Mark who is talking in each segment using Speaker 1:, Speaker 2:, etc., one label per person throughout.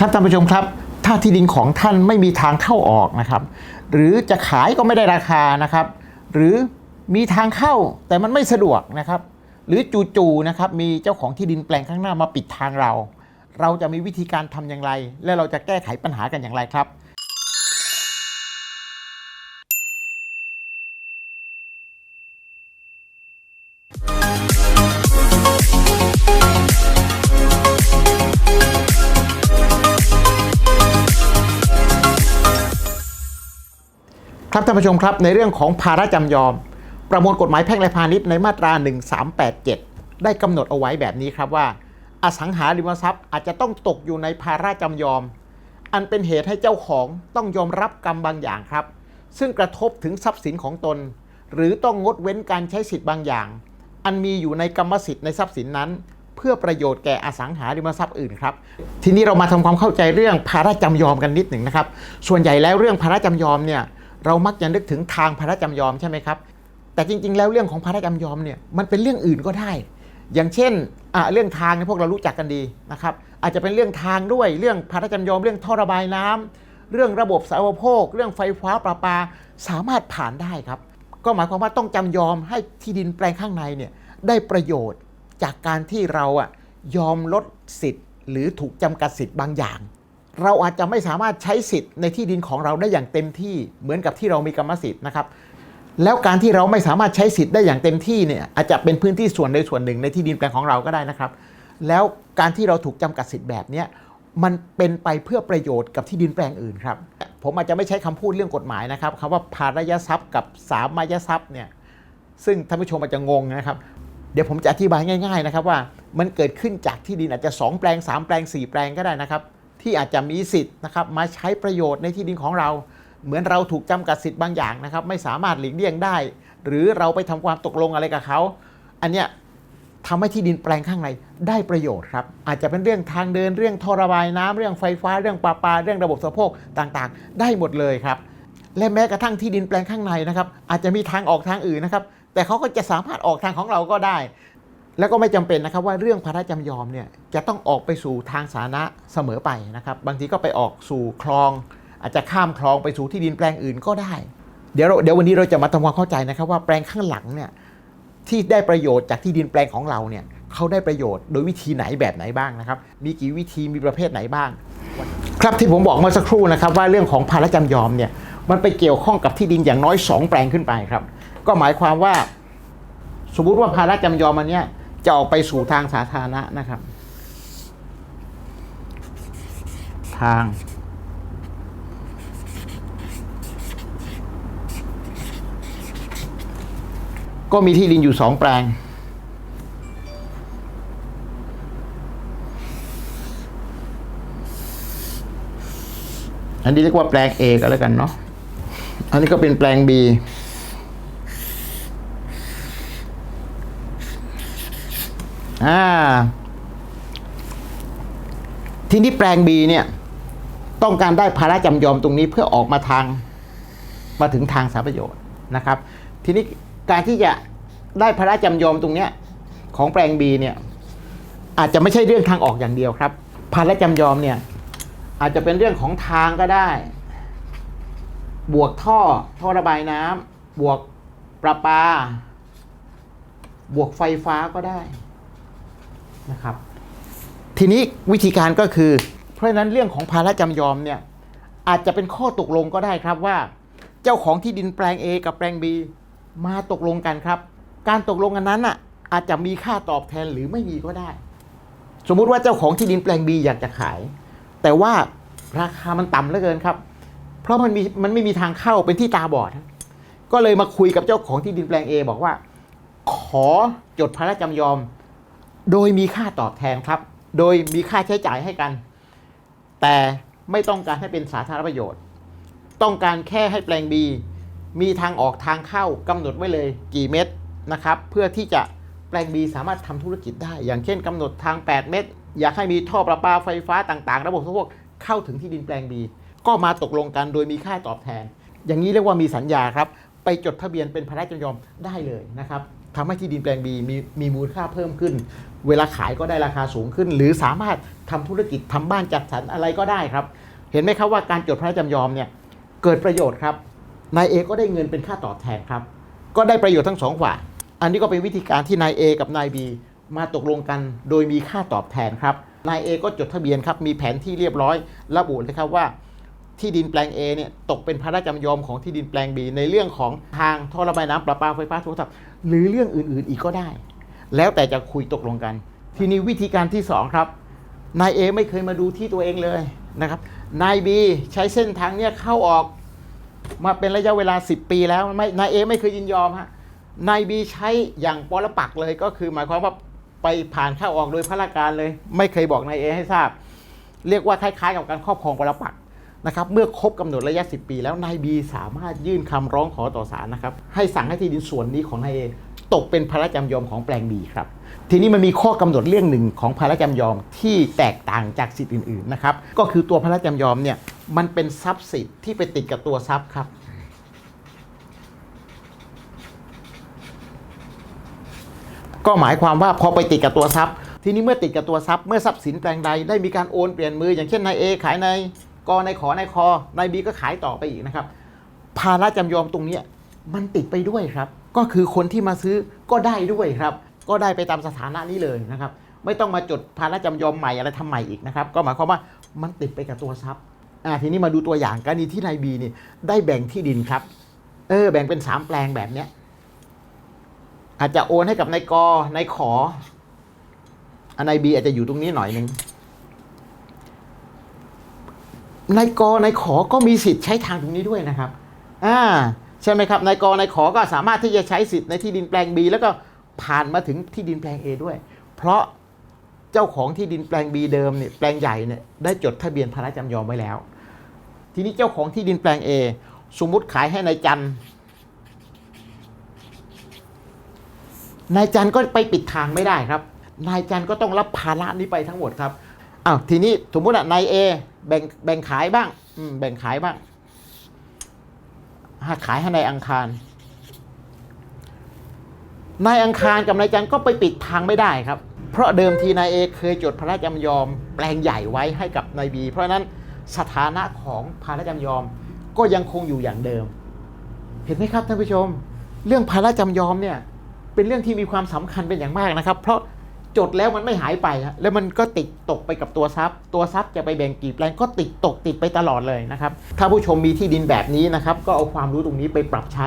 Speaker 1: ครับท่านผู้ชมครับ ถ้าที่ดินของท่านไม่มีทางเข้าออกนะครับ หรือจะขายก็ไม่ได้ราคานะครับ หรือมีทางเข้าแต่มันไม่สะดวกนะครับ หรือจู่ๆนะครับมีเจ้าของที่ดินแปลงข้างหน้ามาปิดทางเรา เราจะมีวิธีการทำอย่างไร และเราจะแก้ไขปัญหากันอย่างไรครับ ครับท่านผู้ชมครับในเรื่องของภาระจำยอม ประมวลกฎหมายแพ่งและพาณิชย์ในมาตรา 1387 ได้กำหนดเอาไว้แบบนี้ครับว่า อสังหาริมทรัพย์อาจจะต้องตกอยู่ในภาระจำยอม อันเป็นเหตุให้เจ้าของต้องยอมรับกรรมบางอย่างครับ ซึ่งกระทบถึงทรัพย์สินของตน หรือต้องงดเว้นการใช้สิทธิ์บางอย่าง อันมีอยู่ในกรรมสิทธิ์ในทรัพย์สินนั้น เพื่อประโยชน์แก่อสังหาริมทรัพย์อื่นครับทีนี้เรามาทำความเข้าใจเรื่องภาระจำยอมกันนิดหนึ่งนะครับส่วนใหญ่แล้วเรื่องภาระจำยอมเนี่ย เรามักจะนึกถึงทางภาระจำยอมใช่ไหมครับ แต่จริง ๆ แล้วเรื่องของภาระจำยอมเนี่ยมันเป็นเรื่องอื่นก็ได้ อย่างเช่นเรื่องทางเนี่ยพวกเรารู้จักกันดีนะครับ อาจจะเป็นเรื่องทางด้วยเรื่องภาระจำยอมเรื่องท่อระบายน้ำเรื่องระบบสาธารณภค เรื่องไฟฟ้าประปาสามารถผ่านได้ครับ ก็หมายความว่าต้องจำยอมให้ที่ดินแปลงข้างในเนี่ยได้ประโยชน์จากการที่เราอะยอมลดสิทธิ์ หรือถูกจำกัดสิทธิ์บางอย่าง เราอาจจะไม่สามารถใช้สิทธิ์ในที่ดินของเราได้อย่างเต็มที่เหมือนกับที่เรามีกรรมสิทธิ์นะครับ แล้วการที่เราไม่สามารถใช้สิทธิ์ได้อย่างเต็มที่เนี่ยอาจจะเป็นพื้นที่ส่วนใดส่วนหนึ่งในที่ดินแปลงของเราก็ได้นะครับ แล้วการที่เราถูกจำกัดสิทธิ์แบบนี้มันเป็นไปเพื่อประโยชน์กับที่ดินแปลงอื่นครับ ผมอาจจะไม่ใช้คำพูดเรื่องกฎหมายนะครับคำว่าภาระยทรัพย์กับสามมายทรัพย์เนี่ยซึ่งท่านผู้ชมอาจจะงงนะครับ เดี๋ยวผมจะอธิบายง่าย ๆนะครับว่ามันเกิดขึ้นจากที่ดินอาจจะ 2 แปลง 3 แปลง 4 แปลงก็ได้นะครับ ที่อาจจะมีสิทธิ์นะครับมาใช้ประโยชน์ในที่ดินของเรา เหมือนเราถูกจำกัดสิทธิ์บางอย่างนะครับ ไม่สามารถหลีกเลี่ยงได้ หรือเราไปทำความตกลงอะไรกับเขาอันเนี้ยทำให้ที่ดินแปลงข้างในได้ประโยชน์ครับ อาจจะเป็นเรื่องทางเดินเรื่องท่อระบายน้ำเรื่องไฟฟ้าเรื่องปลาปลาเรื่องระบบสะโพกต่างๆ ได้หมดเลยครับ และแม้กระทั่งที่ดินแปลงข้างในนะครับ อาจจะมีทางออกทางอื่นนะครับ แต่เขาก็จะสามารถออกทางของเราก็ได้ แล้วก็ไม่จำเป็นนะครับว่าเรื่องภาระจำยอมเนี่ยจะต้องออกไปสู่ทางสาธารณะเสมอไปนะครับ บางทีก็ไปออกสู่คลอง อาจจะข้ามคลองไปสู่ที่ดินแปลงอื่นก็ได้ เดี๋ยวเดี๋ยววันนี้เราจะมาทำความเข้าใจนะครับว่าแปลงข้างหลังเนี่ยที่ได้ประโยชน์จากที่ดินแปลงของเราเนี่ยเขาได้ประโยชน์โดยวิธีไหนแบบไหนบ้างนะครับ มีกี่วิธีมีประเภทไหนบ้าง ครับที่ผมบอกเมื่อสักครู่นะครับว่าเรื่องของภาระจำยอมเนี่ยมันไปเกี่ยวข้องกับที่ดินอย่างน้อย 2 แปลงขึ้นไปครับ ก็หมายความว่า สมมุติว่าภาระจำยอมอันเนี้ย จะออกไปสู่ทางสาธารณะนะครับ ทาง ก็มีที่ดินอยู่สองแปลง อันนี้เรียกว่าแปลง A ก็แล้วกันเนาะ อันนี้ก็เป็นแปลง B อ่า ทีนี้แปลง B เนี่ย ต้องการได้ภาระจำยอมตรงนี้เพื่อออกมาทางมาถึงทางสาประโยชน์นะครับ ทีนี้การที่จะได้ภาระจำยอมตรงเนี้ยของแปลง B เนี่ย อาจจะไม่ใช่เรื่องทางออกอย่างเดียวครับภาระจำยอมเนี่ย อาจจะเป็นเรื่องของทางก็ได้ บวกท่อท่อระบายน้ำบวกประปา บวกไฟฟ้าก็ได้ นะครับ ทีนี้วิธีการก็คือ เพราะฉะนั้นเรื่องของภาระจำยอมเนี่ยอาจจะเป็นข้อตกลงก็ได้ครับว่า เจ้าของที่ดินแปลง A กับแปลง B มาตกลงกันครับ การตกลงกันนั้นอะอาจจะมีค่าตอบแทนหรือไม่มีก็ได้ สมมุติว่าเจ้าของที่ดินแปลง B อยากจะขาย แต่ว่าราคามันต่ำเหลือเกินครับ เพราะมันมีมันไม่มีทางเข้าเป็นที่ตาบอด ก็เลยมาคุยกับเจ้าของที่ดินแปลง A บอกว่า ขอจดภาระจำยอม โดยมีค่าตอบแทนครับ โดยมีค่าใช้จ่ายให้กัน แต่ไม่ต้องการให้เป็นสาธารณประโยชน์ ต้องการแค่ให้แปลง B มีทางออกทางเข้ากำหนดไว้เลยกี่เมตรนะครับ เพื่อที่จะแปลง B สามารถทำธุรกิจได้ อย่างเช่นกำหนดทาง 8 เมตรอยากให้มีท่อประปาไฟฟ้าต่างๆ ระบบพวกเข้าถึงที่ดินแปลง B ก็มาตกลงกันโดยมีค่าตอบแทน อย่างนี้เรียกว่ามีสัญญาครับ ไปจดทะเบียนเป็นภาระจำยอมได้เลยนะครับ ทำให้ที่ดินแปลง B มีมีมูลค่าเพิ่มขึ้น เวลาขายก็ได้ราคาสูงขึ้น หรือสามารถทำธุรกิจทำบ้านจัดสรรอะไรก็ได้ครับ เห็นไหมครับว่าการจดพระราชจำยอมเนี่ยเกิดประโยชน์ครับนายเอก็ได้เงินเป็นค่าตอบแทนครับ ก็ได้ประโยชน์ทั้งสองฝ่ายอันนี้ก็เป็นวิธีการที่นายเอกับนายบีมาตกลงกันโดยมีค่าตอบแทนครับนายเอก็จดทะเบียนครับมีแผนที่เรียบร้อยระบุเลยครับว่าที่ดินแปลง A เนี่ยตกเป็นพระราชจำยอมของที่ดินแปลง B ในเรื่องของทางท่อระบายน้ำประปาไฟฟ้าโทรศัพท์ หรือเรื่องอื่นๆอีกก็ได้ แล้วแต่จะคุยตกลงกัน ทีนี้วิธีการที่สองครับ นายเอไม่เคยมาดูที่ตัวเองเลยนะครับ นายบีใช้เส้นทางเนี้ยเข้าออกมาเป็นระยะเวลา 10 ปีแล้วไม่นายเอไม่เคยยินยอมฮะนายบีใช้อย่างปรปักเลยก็คือหมายความว่าไปผ่านเข้าออกโดยพระราชการเลย ไม่เคยบอกนายเอให้ทราบ เรียกว่าคล้ายๆกับการครอบครองปรปัก นะครับเมื่อครบกำหนดระยะ 10 ปี แล้วนายบีสามารถยื่นคำร้องขอต่อศาลนะครับให้สั่งให้ที่ดินส่วนนี้ของนายเอตกเป็นพระราชจำยอมของแปลงบีครับ ทีนี้มันมีข้อกำหนดเรื่องหนึ่งของพระราชจำยอมที่แตกต่างจากสิทธิ์อื่นๆนะครับก็คือตัวพระราชจำยอมเนี่ยมันเป็นทรัพย์สิทธิ์ที่ไปติดกับตัวทรัพย์ครับก็หมายความว่าพอไปติดกับตัวทรัพย์ ทีนี้เมื่อติดกับตัวทรัพย์เมื่อทรัพย์สินแปลงใดได้มีการโอนเปลี่ยนมือ อย่างเช่นนายเอขายใน กในขอในคอนายบีก็ขายต่อไปอีกนะครับ ภาระจำยอมตรงนี้มันติดไปด้วยครับ ก็คือคนที่มาซื้อก็ได้ด้วยครับ ก็ได้ไปตามสถานะนี้เลยนะครับ ไม่ต้องมาจดภาระจำยอมใหม่อะไรทำใหม่อีกนะครับ ก็หมายความว่ามันติดไปกับตัวทรัพย์อ่าทีนี้มาดูตัวอย่างกรณีที่นายบีนี่ได้แบ่งที่ดินครับ เออ แบ่งเป็นสามแปลงแบบเนี้ยอาจจะโอนให้กับนายกนายขออันนายบีอาจจะอยู่ตรงนี้หน่อยหนึ่ง นายกนายขอก็มีสิทธิ์ใช้ทางตรงนี้ด้วยนะครับอ่าใช่ไหมครับนายกนายขอก็สามารถที่จะใช้สิทธิ์ในที่ดินแปลง B แล้วก็ผ่านมาถึงที่ดินแปลง A ด้วย เพราะเจ้าของที่ดินแปลง B เดิมเนี่ยแปลงใหญ่เนี่ยได้จดทะเบียนพาระจำยอมไว้แล้ว ทีนี้เจ้าของที่ดินแปลง A สมมุติขายให้นายจันนายจันก็ไปปิดทางไม่ได้ครับ นายจันก็ต้องรับภาระนี้ไปทั้งหมดครับ อ้าวทีนี้สมมติว่านายเอแบ่งแบ่งขายบ้างอืมแบ่งขายบ้างหาขายให้นายอังคารนายอังคารกับนายจันก็ไปปิดทางไม่ได้ครับ เพราะเดิมทีนายเอเคยจดพระราชจำยอมแปลงใหญ่ไว้ให้กับนายบี เพราะนั้นสถานะของพระราชจำยอมก็ยังคงอยู่อย่างเดิม เห็นไหมครับท่านผู้ชม เรื่องพระราชจำยอมเนี่ยเป็นเรื่องที่มีความสำคัญเป็นอย่างมากนะครับ เพราะ จดแล้วมันไม่หายไปฮะแล้วมันก็ติดตกไปกับตัวทรัพย์ ตัวทรัพย์จะไปแบ่งกี่แปลงก็ติดตกติดไปตลอดเลยนะครับ ถ้าผู้ชมมีที่ดินแบบนี้นะครับ ก็เอาความรู้ตรงนี้ไปปรับใช้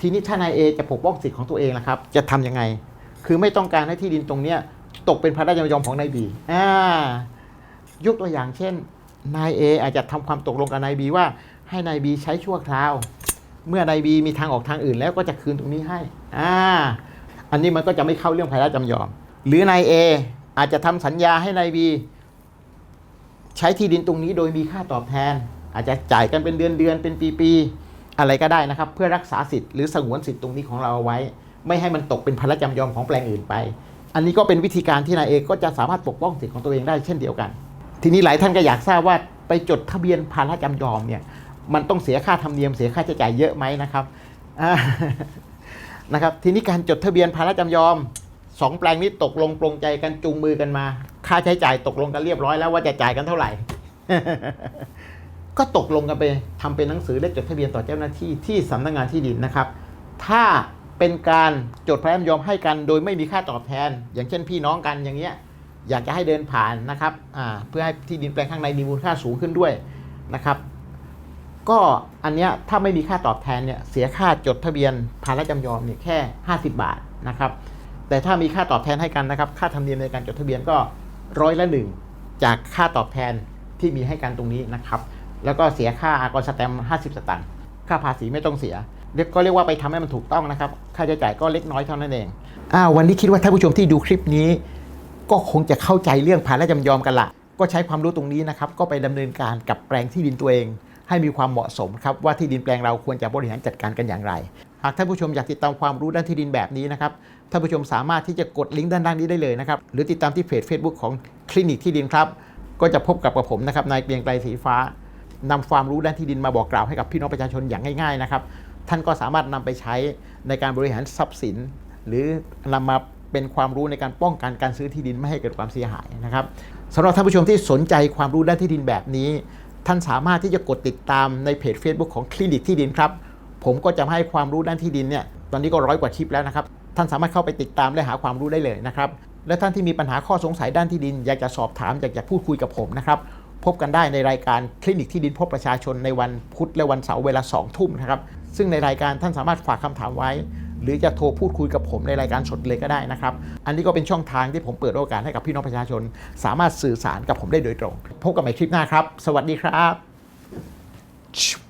Speaker 1: ทีนี้ถ้านายเอจะปกป้องสิทธิ์ของตัวเองนะครับ จะทำยังไง คือไม่ต้องการให้ที่ดินตรงเนี้ยตกเป็นพระราชจำยอมของนายบีอ่ายกตัวอย่างเช่น นายเออาจจะทำความตกลงกับนายบีว่า ให้นายบีใช้ชั่วคราว เมื่อนายบีมีทางออกทางอื่นแล้วก็จะคืนตรงนี้ให้ อ่า อันนี้มันก็จะไม่เข้าเรื่องภายละจำยอม หรือนายเออาจจะทำสัญญาให้นายบีใช้ที่ดินตรงนี้โดยมีค่าตอบแทน อาจจะจ่ายกันเป็นเดือนเดือนเป็นปีปีอะไรก็ได้นะครับ เพื่อรักษาสิทธิ์หรือสงวนสิทธิ์ตรงนี้ของเราเอาไว้ ไม่ให้มันตกเป็นภาระจำยอมของแปลงอื่นไป อันนี้ก็เป็นวิธีการที่นายเอก็จะสามารถปกป้องสิทธิ์ของตัวเองได้เช่นเดียวกัน ทีนี้หลายท่านก็อยากทราบว่าไปจดทะเบียนภาระจำยอมเนี่ยมันต้องเสียค่าธรรมเนียมเสียค่าใช้จ่ายเยอะไหมนะครับนะครับ ทีนี้การจดทะเบียนภาระจำยอม สองแปลงนี้ตกลงปรงใจกันจูงมือกันมา ค่าใช้จ่ายตกลงกันเรียบร้อยแล้วว่าจะจ่ายกันเท่าไหร่ ก็ตกลงกันไปทำเป็นหนังสือและจดทะเบียนต่อเจ้าหน้าที่ที่สำนักงานที่ดินนะครับ ถ้าเป็นการจดพระราชจำยอมให้กันโดยไม่มีค่าตอบแทน อย่างเช่นพี่น้องกันอย่างเงี้ยอยากจะให้เดินผ่านนะครับเพื่อให้ที่ดินแปลงข้างในมีมูลค่าสูงขึ้นด้วยนะครับ ก็อันเนี้ยถ้าไม่มีค่าตอบแทนเนี่ยเสียค่าจดทะเบียนภาระจำยอมเนี่ยแค่ 50 บาทนะครับ แต่ถ้ามีค่าตอบแทนให้กันนะครับ ค่าธรรมเนียมในการจดทะเบียนก็ร้อยละหนึ่งจากค่าตอบแทนที่มีให้กันตรงนี้นะครับ แล้วก็เสียค่าอากรสแตมป์50สตางค์ค่าภาษีไม่ต้องเสียเรียกก็เรียกว่าไปทำให้มันถูกต้องนะครับ ค่าใช้จ่ายก็เล็กน้อยเท่านั้นเองอ้าววันนี้คิดว่าท่านผู้ชมที่ดูคลิปนี้ ก็คงจะเข้าใจเรื่องภาระจำยอมกันละก็ใช้ความรู้ตรงนี้นะครับ ก็ไปดำเนินการกับแปลงที่ดินตัวเอง ให้มีความเหมาะสมครับว่าที่ดินแปลงเราควรจะบริหารจัดการกันอย่างไร หากท่านผู้ชมอยากติดตามความรู้ด้านที่ดินแบบนี้นะครับ ท่านผู้ชมสามารถที่จะกดลิงก์ด้านล่างนี้ได้เลยนะครับ หรือติดตามที่เพจ Facebook ของคลินิกที่ดินครับ ก็จะพบกับกับผมนะครับนายเกรียงไกรสีฟ้านำความรู้ด้านที่ดินมาบอกกล่าวให้กับพี่น้องประชาชนอย่างง่ายๆนะครับ ท่านก็สามารถนำไปใช้ในการบริหารทรัพย์สิน หรือนำมาเป็นความรู้ในการป้องกันการซื้อที่ดินไม่ให้เกิดความเสียหายนะครับสำหรับท่านผู้ชมที่สนใจความรู้ด้านที่ดินแบบนี้ ท่านสามารถที่จะกดติดตามในเพจ Facebook ของคลินิกที่ดินครับ ผมก็จะให้ความรู้ด้านที่ดินเนี่ยตอนนี้ก็ร้อยกว่าคลิปแล้วนะครับ ท่านสามารถเข้าไปติดตามและหาความรู้ได้เลยนะครับ และท่านที่มีปัญหาข้อสงสัยด้านที่ดิน อยากจะสอบถามอยากจะพูดคุยกับผมนะครับพบกันได้ในรายการคลินิกที่ดินพบประชาชนในวันพุธและวันเสาร์เวลา2ทุ่มนะครับซึ่งในรายการท่านสามารถฝากคำถามไว้ หรือจะโทรพูดคุยกับผมในรายการสดเลยก็ได้นะครับ อันนี้ก็เป็นช่องทางที่ผมเปิดโอกาสให้กับพี่น้องประชาชน สามารถสื่อสารกับผมได้โดยตรง พบกันใหม่คลิปหน้าครับ สวัสดีครับ